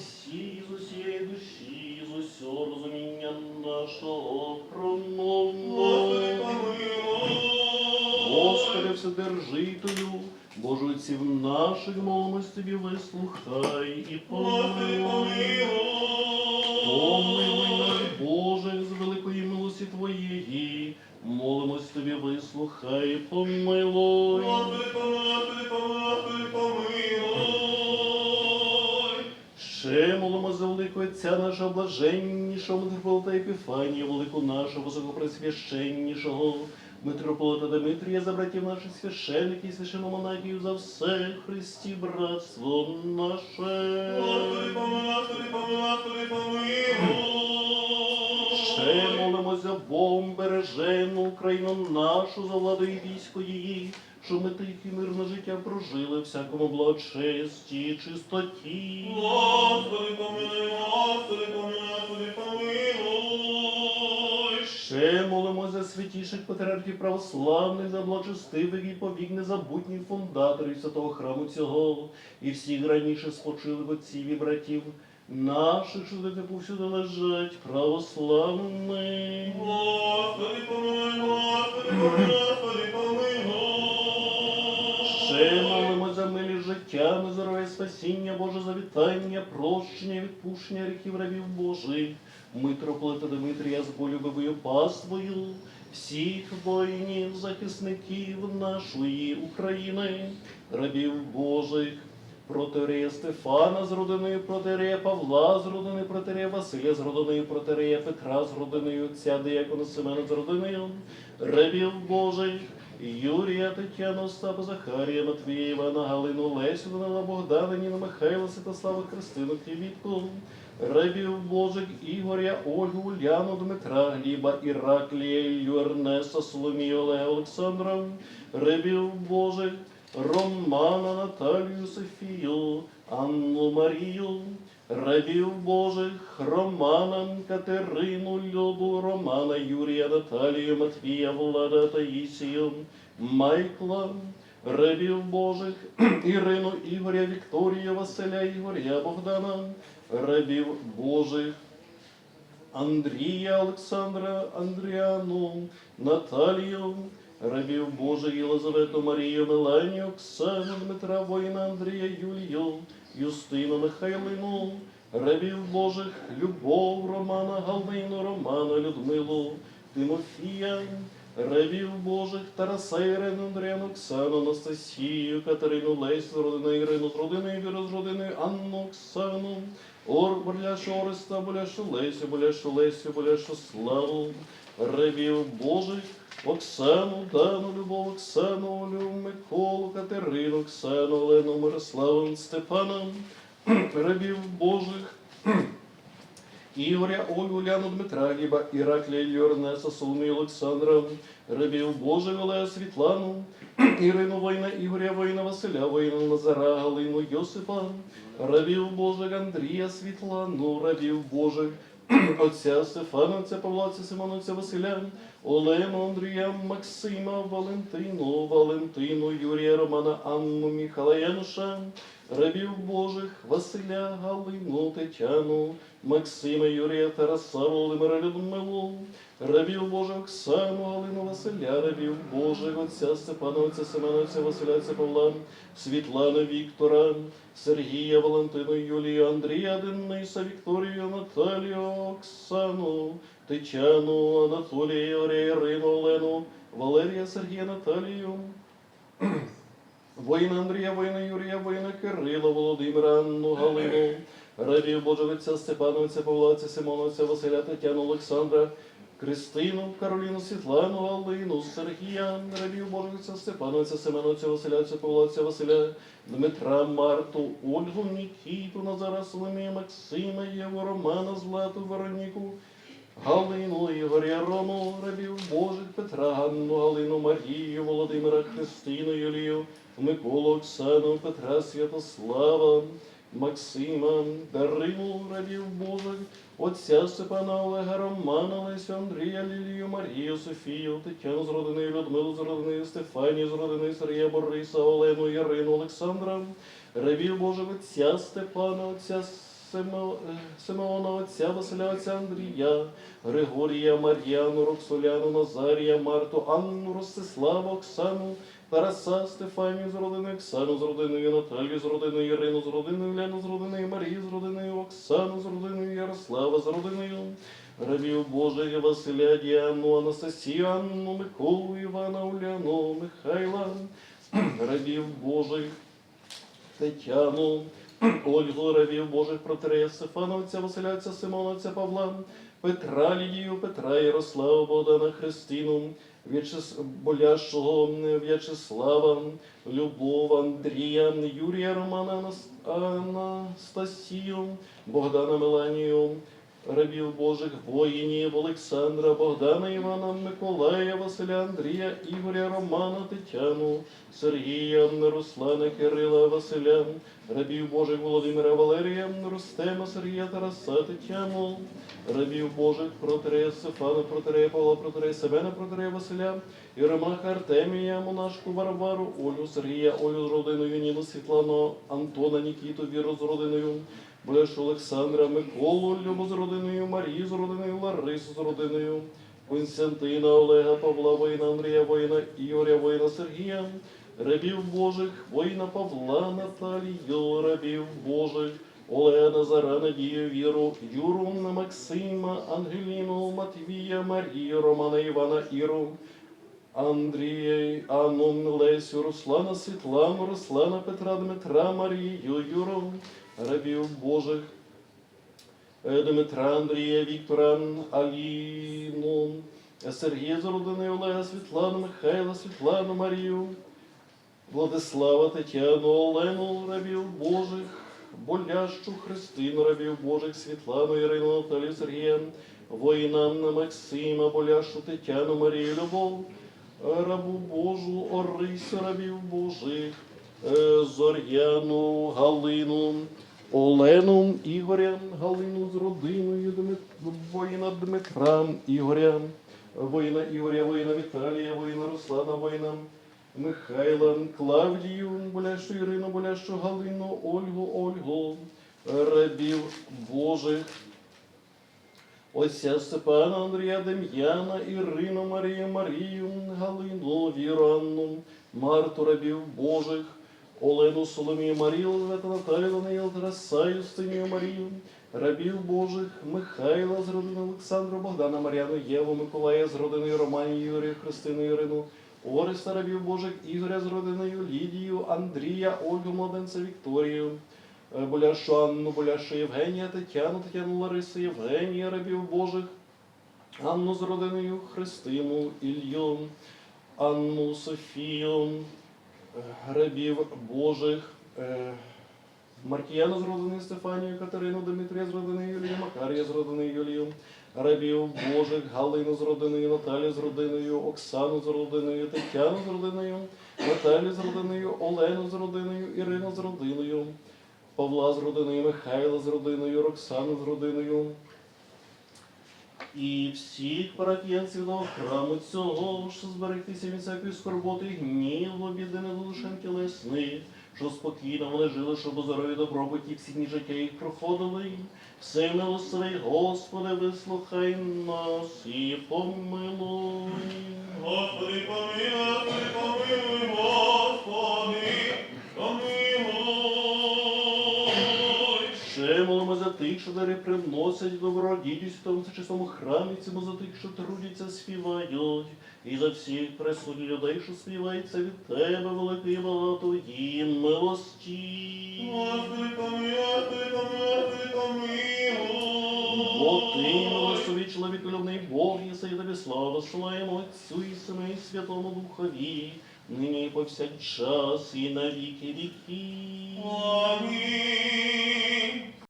всі з усієї душі, з усього розуміння нашого промовно. Господи, Вседержителю, Боже отців наших, молимось тобі, вислухай і помилуй. Помилуй нас, Боже, з великої милості Твоєї, молимось тобі, вислухай, і помилуй. Отця нашого блаженнішого митрополита Епіфанія, велику нашого високопресвященнішого митрополита Дмитрія, за братів наших священиків і священомонахів, за все Христі братство наше. Господи, помилуй, помилуй, помилуй. Ще молимо за Богом бережену Україну нашу, за владою військо її, що ми тихе і мирне життя прожили, всякому благочесті, чистоті. Господи, помилуй, Господи, помилуй, Господи, помилуй. Ще молимо за святіших патріархів православних, за благочестивих і повік незабутніх фундаторів святого храму цього, і всіх раніше спочилих отців і братів наших, що де повсюди лежать, православних. Господи, помилуй, Господи, помилуй, Господи, помилуй. На здоров'я спасіння, Боже завітання, прощення, відпущення гріхів рабів Божих, митрополита Дмитрія з болюбивою паствою, всіх воїнів, захисників нашої України, рабів Божих, протерея Стефана з родиною протерея Павла з родиною протерея Василя з родиною протерея Петра з родиною отця Деякона Семена з родиною, рабів Божих, Юрія, Тетяну, Остапа, Захарія, Матвія, Івана, Галину, Лесю, Данила, Богдана, Ніну, Михайла, Святослава, Христину, Квітку, рабів Божих, Ігоря, Ольгу, Уляну, Дмитра, Гліба, Іраклія, Ілью, Ернеста, Соломію, Олега, Олександра, рабів Божих, Романа, Наталію, Софію, Анну Марію, рабів Божих, Романа, Катерину, Любу, Романа, Юрія, Наталію, Матвія, Влада, Таїсію, Майкла, рабів Божих, Ірину, Ігоря, Вікторію, Василя, Ігоря, Богдана, рабів Божих, Андрія, Олександра, Андріану, Наталію, рабів Божих, Єлизавету, Марію, Меланію, Оксану, Дмитра, воїна, Андрія, Юлію, Юстину, Михайлину, рабів Божих, Любов, Романа, Галину, Романа, Людмилу, Тимофія, рабів Божих, Тараса, Ірину, Андріану, Оксану, Анастасію, Катерину, Лесь, з Ірину, з родиною Віру, з родиною Анну, Оксану, Ор, Боляшу, Ореста, Боляшу, Лесю, Боляшу, Лесю, Боляшу, Славу, рабів Божих, Оксану, Дану, Любов, Оксану, Олю, Миколу, Катерину, Оксану, Олену, Мирославу, Степана, рабів Божих, Ігоря, Ольгу, Уляну, Дмитра, Гліба, Іраклія, Юрнеса, Соломію, Олександра, рабів Божих, Олега, Світлану, Ірину Война, Ігоря Война, Василя Война, Назара, Галину, Йосипа, рабів Божих, Андрія, Світлану, рабів Божих, отця Стефана, отця Павла, отця Симона, отця Василя, Олену, Андрія, Максима, Валентину, Валентину, Юрія, Романа, Анну, Міхала, Януша, рабів Божих, Василя, Галину, Тетяну, Максима, Юрія, Тараса, Володимира, Людмилу, рабів Божих, Оксану, Галину, Василя, рабів Божих, отця Степана, отця Семена, отця Василя, отця Павла, Світлана, Віктора, Сергія, Валентину, Юлію, Андрія, Дениса, Вікторію, Наталію, Оксану, Тетяну, Анатолія, Ірину, Олену, Валерія, Сергія, Наталію, Воїна Андрія, воїна Юрія, воїна Кирила, Володимира, Анну, Галину, рабів Божого отця Степана, отця Павла, отця Симона, отця Василя, Тетяну, Олександра, Кристину, Кароліну, Світлану, Галину, Сергія, рабів Божого отця Степана, отця Семена, Василя, отця Василя, Дмитра, Марту, Ольгу, Нікіту, Назара, Соломія, Максима, Єву, Романа, Злату, Вероніку, Галину, Ігоря, Рому, рабів Божих, Петра, Ганну, Галину, Марію, Володимира, Христину, Юлію, Миколу, Оксану, Петра, Святослава, Максима, Дарину, рабів Божих, отця Степана, Олега, Романа, Лесю, Андрія, Лілію, Марію, Софію, Тетяну з родиною, Людмилу з родиною, Стефанію з родиною, Сергія, Бориса, Олену, Ярину, Олександра, рабів Божих, отця Степана, отця е, Симеона, отця Василя, отця Андрія, Григорія, Мар'яну, Роксоляну, Назарія, Марту, Анну, Ростислава, Оксану, Тараса, Стефанію з родиною, Оксану з родиною, Наталію з родиною, Ірину з родиною, Лену з родиною, Марію з родиною, Оксану з родиною, Ярослава з родиною, Рабів Божих, Василя, Діану, Анастасію, Анну, Миколу, Івана, Уляну, Михайла, рабів Божих, Тетяну, Ольгу, рабів Божих, протерея Стефана, отця Василя, отця Симона, отця Павла, Петра, Лідію, Петра, Ярослава, Богдана, Христину, В'ячес... Боляшого, В'ячеслава, Любов, Андрія, Юрія, Романа, Анас- Анастасію, Богдана, Меланію, рабів Божих, воїнів, Олександра, Богдана, Івана, Миколая, Василя, Андрія, Ігоря, Романа, Тетяну, Сергія, Руслана, Кирила, Василя, рабів Божих Володимира, Валерія, Рустема, Сергія, Тараса, Тетяну, рабів Божих, протерея Стефана, протерея Павла, протерея Семена, протерея Василя, Єремаха, Артемія, Монашку, Варвару, Олю, Сергія, Олю з родиною, Ніну, Світлану, Антона, Нікіту, Віру з родиною, Болешу Олександра, Миколу, Любу з родиною, Марію з родиною, Ларису з родиною, Константина, Олега, Павла, воїна, Андрія, воїна, Ігоря, воїна, Сергія, рабів Божих, воїна Павла, Наталію, рабів Божих, Олега, Назара, Надію, Віру, Юру, Максима, Ангеліну, Матвія, Марію, Романа, Івана, Іру, Андрія, Анну, Лесю, Руслана, Світлану, Руслана, Петра, Дмитра, Марію, Юру, рабів Божих, е, Дмитра, Андрія, Віктора, Аліну, Сергія з родиною Олега, Світлану, Михайла, Світлану, Марію, Владислава, Тетяну, Олену, рабів Божих, Болящу, Христину, рабів Божих, Світлану, Ірину, Наталію, Сергія, воїна Максима, Болящу, Тетяну, Марію, Любов, рабу Божу, Орисю, рабів Божих, е, Зор'яну, Галину, Олену, Ігоря, Галину з родиною, воїна Дмитра, Ігоря, воїна Ігоря, воїна Віталія, воїна Руслана, воїна Михайла, Клавдію, Болящу Ірину, Болящу Галину, Ольгу, Ольгу, рабів Божих, Отця Степана, Андрія, Дем'яна, Ірину, Марію, Марію, Галину, Віру, Анну, Марту, рабів Божих, Олену, Соломію, Марію, Левета, Наталію, Даниїл, Тараса, Юстинію, Марію, рабів Божих, Михайла з родини Олександру, Богдана, Мар'яну, Єву, Миколая з родиною Романію, Юрію, Христину, Ірину, Ориста, рабів Божих, Ігоря з родиною, Лідію, Андрія, Ольгу, Младенця, Вікторію, Боляшу Анну, Боляшу Євгенія, Тетяну, Тетяну Ларису, Євгенія, рабів Божих, Анну з родиною, Христину, Ілью, Анну, Софію, е, рабів Божих, е, Маркіяна з родиною Стефанію, Катерину, Дмитрія з родиною Юлію, Макарія з родиною Юлію, рабів Божих, Галину з родиною, Наталію з родиною, Оксану з родиною, Тетяну з родиною, Наталію з родиною, Олену з родиною, Ірину з родиною, Павла з родиною, Михайла з родиною, Роксану з родиною. І всіх парафіянців до храму цього, що зберегтися від всякої скорботи, гніву, біди, недолушен тілесних, що спокійно вони жили, щоб у здоров'ї добробуті всі дні життя їх проходили. Все милостивий, Господи, вислухай нас і помилуй. Господи, помилуй, помилуй, дари приносять добродійність в тому чистому храмі, цьому за тих, що трудяться, співають, і за всіх присутніх людей, що співаються від тебе, великої багатої милості. Господи, помилуй, помилуй, помилуй. Бо ти, милосовий чоловік, любний Бог, і тобі слава, славимо Отцю і Сину і Святому Духові, нині і повсякчас, і на віки віки. Амінь.